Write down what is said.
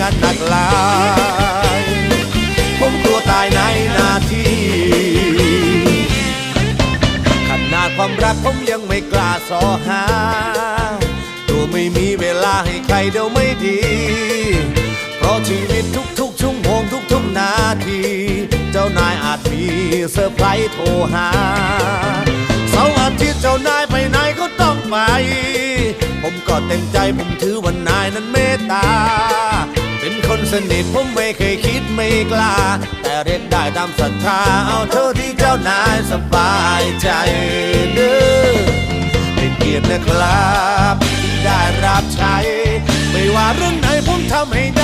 งานหนักหลาย ผมกลัวตายในนาทีขนาดความรักผมยังไม่กล้าสอหา ตัวไม่มีเวลาให้ใครเดี๋ยวไม่ดี เพราะชีวิตทุกๆ ชั่วโมงทุกๆ นาที เจ้านายอาจมีเซอร์ไพรส์โทรหาเสาร์อาทิตย์เจ้านายไปไหนก็ต้องไป ผมก็เต็มใจผมถือว่านายนั้นเมตตา สนิทผมไม่เคยคิดไม่กล้า แต่เรียกได้ตามศรัทธาเอาเท่าที่เจ้านายสบายใจเด้อเป็นเกียรตินะครับ ที่ได้รับใช้ ไม่ว่าเรื่องไหนผมทำให้ได้